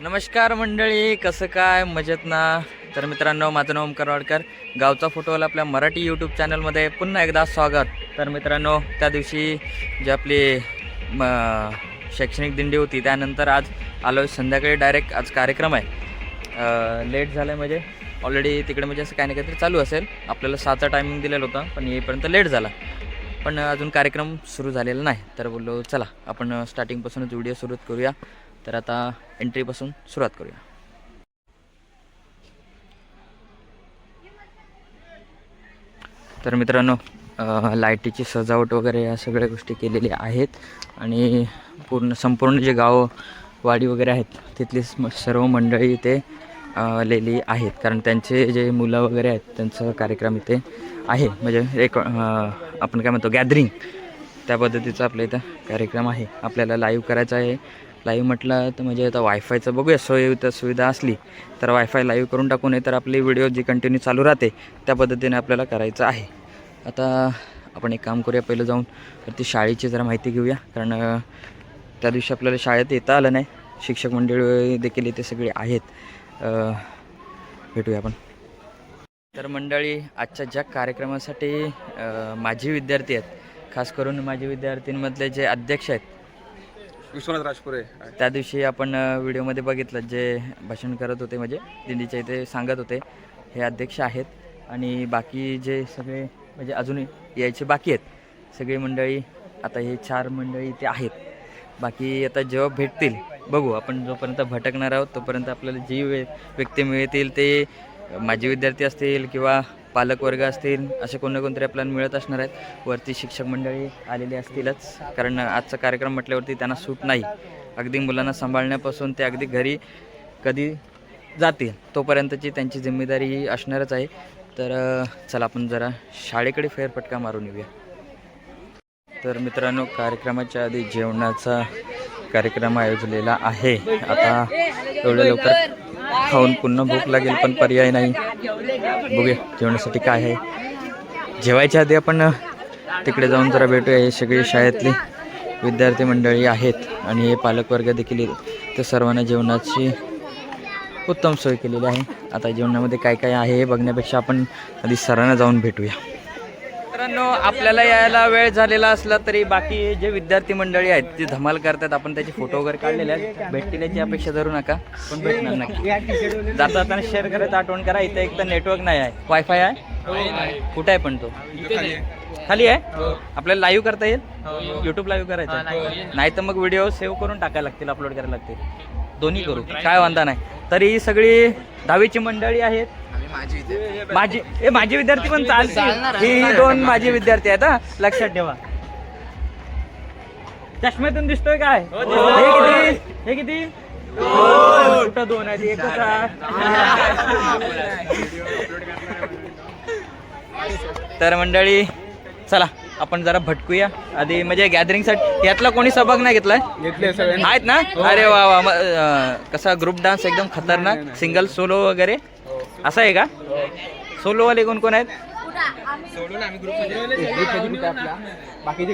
नमस्कार मंडळी कसं काय? मजेत ना? तर मित्रांनो माझं नाव ओमकार वाडकर. गावचा फोटोवाला आपल्या मराठी यूट्यूब चॅनलमध्ये पुन्हा एकदा स्वागत. तर मित्रांनो त्या दिवशी जी आपली म, शैक्षणिक दिंडी होती त्यानंतर आज आलो संध्याकाळी डायरेक्ट आज कार्यक्रम आहे. लेट झालं आहे म्हणजे ऑलरेडी तिकडे म्हणजे असं काही नाही काहीतरी चालू असेल. आपल्याला सातचा टायमिंग दिलेला होता पण येईपर्यंत लेट झाला. पण अजून कार्यक्रम सुरू झालेला नाही. तर बोललो चला आपण स्टार्टिंगपासूनच व्हिडिओ सुरूच करूया. तर आता एंट्रीपासून सुरुवात करूया. तर मित्रांनो लाईटीची सजावट वगैरे या सगळ्या गोष्टी केलेल्या आहेत आणि पूर्ण संपूर्ण जे गाव वाडी वगैरे आहेत तिथली सर्व मंडळी इथे आलेली आहेत. कारण त्यांचे जे मुलं वगैरे आहेत त्यांचा कार्यक्रम इथे आहे. म्हणजे एक आपण काय म्हणतो गॅदरिंग त्या पद्धतीचा आपल्या इथं कार्यक्रम आहे. आपल्याला लाईव्ह करायचा आहे. लाईव्ह म्हटलं तर म्हणजे आता वायफायचं बघूया. सोय तर सुविधा असली तर वायफाय लाईव्ह करून टाकू नये तर आपली व्हिडिओ जी कंटिन्यू चालू राहते त्या पद्धतीने आपल्याला करायचं आहे. आता आपण एक काम करूया. पहिलं जाऊन तर ती शाळेची जरा माहिती घेऊया. कारण त्या दिवशी आपल्याला शाळेत येता आलं नाही. शिक्षक मंडळी देखील इथे सगळे आहेत. भेटूया आपण. तर मंडळी आजच्या ज्या कार्यक्रमासाठी माझी विद्यार्थी आहेत खास करून माजी विद्यार्थींमधले जे अध्यक्ष आहेत. विश्वनाथ राजपुरे. त्या दिवशी आपण व्हिडिओमध्ये बघितलं जे भाषण करत होते म्हणजे दिल्लीच्या इथे सांगत होते हे अध्यक्ष आहेत. आणि बाकी जे सगळे म्हणजे अजून यायचे बाकी आहेत. सगळी मंडळी आता हे चार मंडळी इथे आहेत. बाकी आता जेव्हा भेटतील बघू आपण जोपर्यंत भटकणार आहोत तोपर्यंत आपल्याला जी व्यक्ती मिळतील ते माजी विद्यार्थी असतील किंवा पालकवर्ग असतील असे कोण ना कोणतरी आपल्याला मिळत असणार आहेत. वरती शिक्षक मंडळी आलेली असतीलच. कारण आजचा कार्यक्रम म्हटल्यावरती त्यांना सूट नाही. अगदी मुलांना सांभाळण्यापासून ते अगदी घरी कधी जातील तोपर्यंतची त्यांची जिम्मेदारी ही असणारच आहे. तर चला आपण जरा शाळेकडे फेरफटका मारून येऊया. तर मित्रांनो कार्यक्रमाच्या आधी जेवणाचा कार्यक्रम आयोजलेला आहे. आता एवढं लवकर खाऊन पुन्हा भूक लागेल पण पर्याय नाही. बघूया जेवणासाठी काय आहे. जेवायच्या आधी आपण तिकडे जाऊन जरा भेटूया. हे सगळे शाळेतली विद्यार्थी मंडळी आहेत आणि हे पालकवर्ग देखील तर सर्वांना जेवणाची उत्तम सोय केलेली आहे. आता जेवणामध्ये काय काय आहे हे बघण्यापेक्षा आपण आधी सरांना जाऊन भेटूया. मित्रांनो आपल्याला यायला वेळ झालेला असला तरी बाकी जे विद्यार्थी मंडळी आहेत ते धमाल करतात आपण त्याचे फोटो वगैरे काढलेले आहेत. भेटतील याची अपेक्षा धरू नका पण भेटणार नक्की. जाता जाताना शेअर करायचं आठवण करा इथे एक तर नेटवर्क नाही आहे. वायफाय आहे? कुठे आहे पण तो? खाली आहे? आपल्याला लाईव्ह करता येईल? युट्यूब लाईव्ह करायचं नाही तर मग व्हिडिओ सेव्ह करून टाकायला लागतील अपलोड करायला लागतील. दोन्ही करू. काय वांधा नाही. तरी ही सगळी दहावीची मंडळी आहेत. माझी ए माझे विद्यार्थी पण चालतील ही दोन माझे विद्यार्थी आहेत हा. लक्षात ठेवा. चष्म्यातून दिसतोय काय? हे किती? हे किती? कुठं दोन आहेत? एकच आहे. तर मंडळी चला आपण जरा भटकूया. आधी म्हणजे गॅदरिंगसाठी यातला कोणी सहभाग नाही घेतलाय? घेतले सगळे आहेत ना? अरे वा वा म- अं, कसा ग्रुप डान्स एकदम खतरनाक सिंगल सोलो वगैरे? असं आहे का? सोलो वाले कोण कोण आहेत?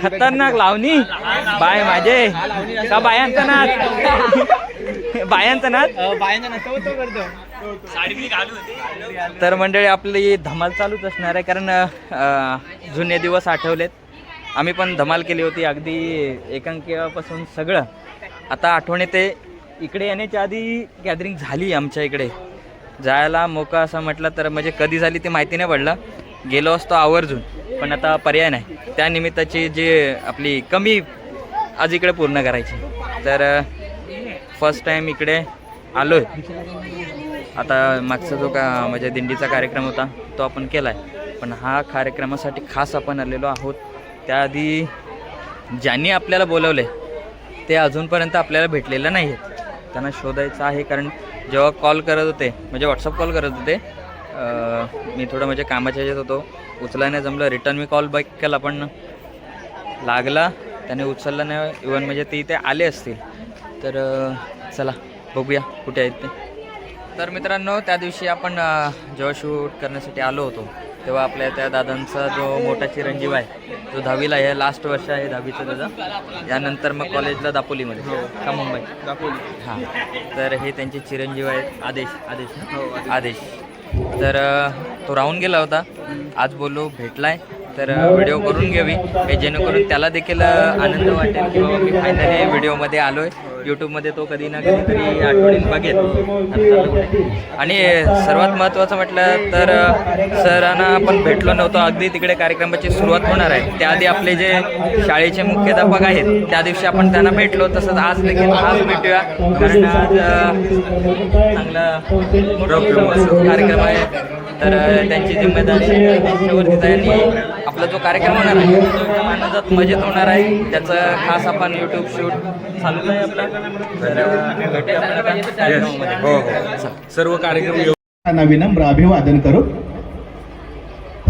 खतरनाक लावणी. बाय माझे. का बायांचा नाच बायांचा नाच तर मंडळी आपली धमाल चालूच असणार आहे कारण जुने दिवस आठवलेत. आम्ही पण धमाल केली होती अगदी एकांकिकापासून सगळं. आता आठवणी ते इकडे येण्याच्या आधी गॅदरिंग झाली आमच्या इकडे. जायला मोका असं म्हटलं तर म्हणजे कधी झाली ते माहिती नाही पडलं. गेलो असतो आवर्जून पण आता पर्याय नाही. त्या निमित्ताची जी आपली कमी आज इकडे पूर्ण करायची. तर फर्स्ट टाईम इकडे आलो आहे आता मागचा जो का म्हणजे दिंडीचा कार्यक्रम होता तो आपण केला आहे पण हा कार्यक्रमासाठी खास आपण आलेलो आहोत. त्याआधी ज्यांनी आपल्याला बोलवले आहे ते अजूनपर्यंत आपल्याला भेटलेलं नाही आहेत त्यांना शोधायचं आहे. कारण जेव्हा कॉल करत होते म्हणजे व्हॉट्सअप कॉल करत होते मी थोडं म्हणजे कामाच्या ह्याच्यात होतो. उचलाय नाही जमलं रिटर्न मी कॉल बॅक केला पण लागला. त्याने उचलला नाही इवन म्हणजे ते इथे आले असतील. तर चला बघूया कुठे आहेत ते. तर मित्रांनो त्या दिवशी आपण जेव्हा शूट करण्यासाठी आलो होतो तेव्हा आपल्या त्या दादांचा जो मोठा चिरंजीव आहे जो दहावीला आहे लास्ट वर्ष आहे दहावीचं त्याचं. यानंतर मग कॉलेजला दापोलीमध्ये का मुंबई? दाखवली हां. तर हे त्यांचे चिरंजीव आहेत आदेश आदेश? हो, आदेश. तर तो राहून गेला होता. आज बोललो भेटलाय. तर व्हिडिओ करून घ्यावी हे जेणेकरून त्याला देखील आनंद वाटेल की बाबा मी फायनली व्हिडिओमध्ये आलो आहे यूट्यूबमध्ये तो कधी ना कधीतरी आठवणीन बघेल. आणि सर्वात महत्त्वाचं म्हटलं तर सरांना आपण भेटलो नव्हतो. अगदी तिकडे कार्यक्रमाची सुरुवात होणार आहे. त्याआधी आपले जे शाळेचे मुख्याध्यापक आहेत त्या दिवशी आपण त्यांना भेटलो. तसंच आज देखील आज भेटूया. कारण आज चांगला कार्यक्रम आहे. तर त्यांची जिम्मेदारी त्यांच्यावरतीच आहे आणि आपला जो कार्यक्रम होणार आहे तो एकदम आनंदात मजेत होणार आहे. त्याचं खास आपण यूट्यूब शूट चालू आहे आपला. तर भेटूया कार्यक्रमामध्ये. हो हो. सर्व कार्यक्रम येऊ. विनम्र अभिवादन करू.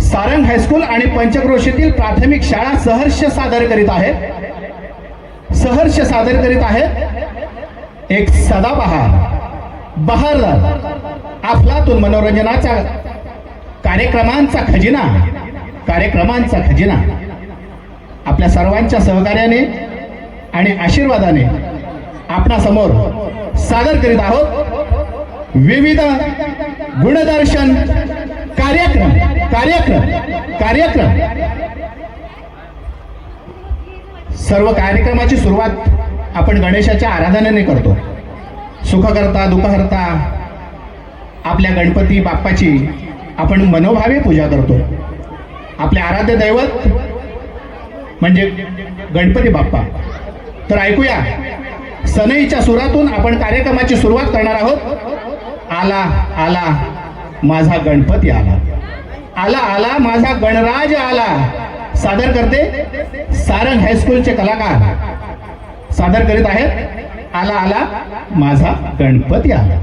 सारंग हायस्कूल आणि पंचक्रोशीतील प्राथमिक शाळा सहर्ष सादर करीत आहेत. सहर्ष सादर करीत आहेत. एक सदाबहार बहारदार अफलातून मनोरंजनाचा कार्यक्रमांचा खजिना. कार्यक्रमांचा खजिना. आपल्या सर्वांच्या सहकार्याने आणि आशीर्वादाने आपणासमोर सादर करीत आहोत. विविध गुणदर्शन कार्यक्रम कार्यक्रम कार्यक्रम. सर्व कार्यक्रमाची सुरुवात आपण गणेशाच्या आराधनेने करतो. सुखकर्ता दुःखकर्ता आपल्या गणपती बाप्पाची आपण मनोभावे पूजा करतो. आपले आराध्य दैवत म्हणजे गणपती बाप्पा. तर ऐकूया सनईच्या सुरातून आपण कार्यक्रमाची सुरुवात करणार आहोत. आला आला माझा गणपती आला. आला आला माझा गणराज आला. सादर करते सारंग हायस्कूलचे कलाकार. सादर करीत आहेत. आला आला माझा गणपती आला.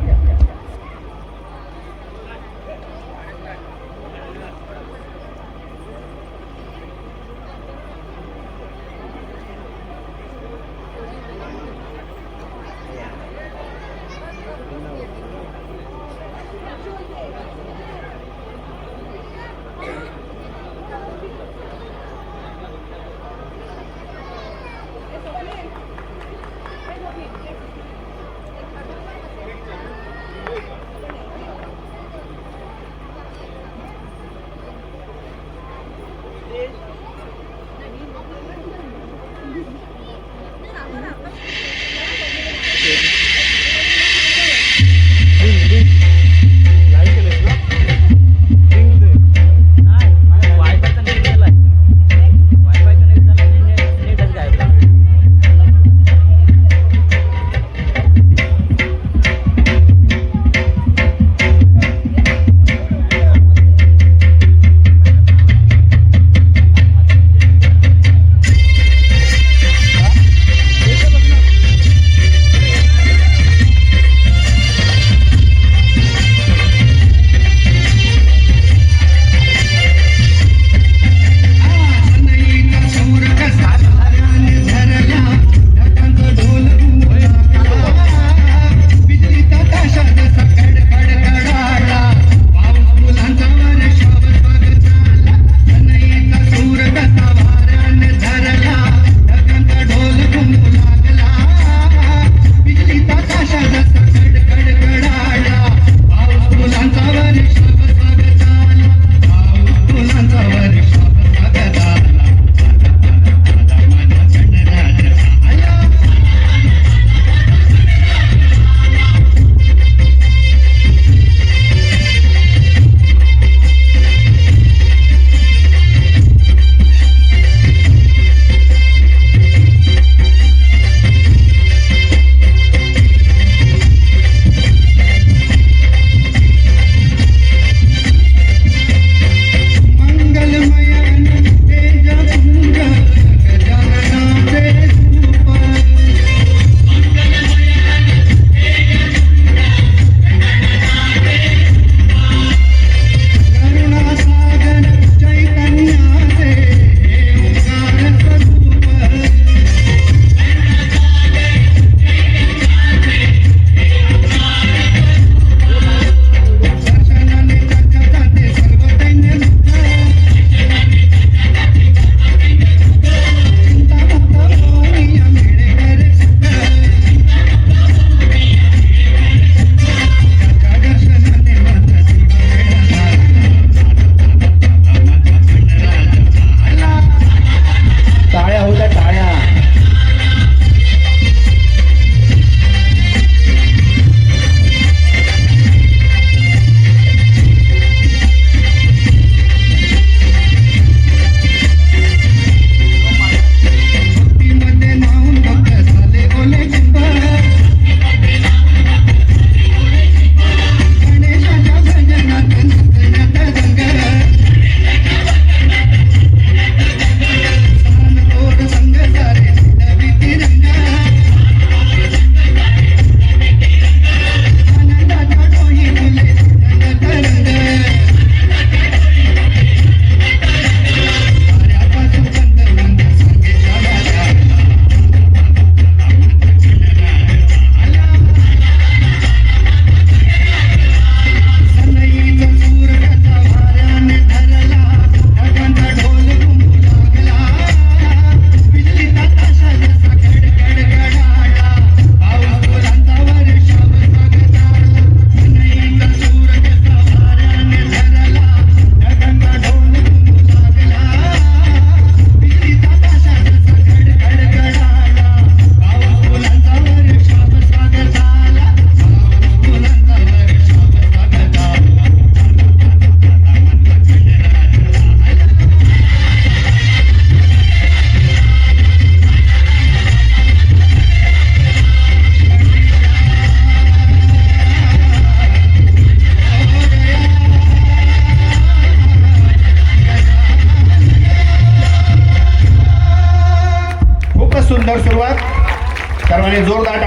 जोरदार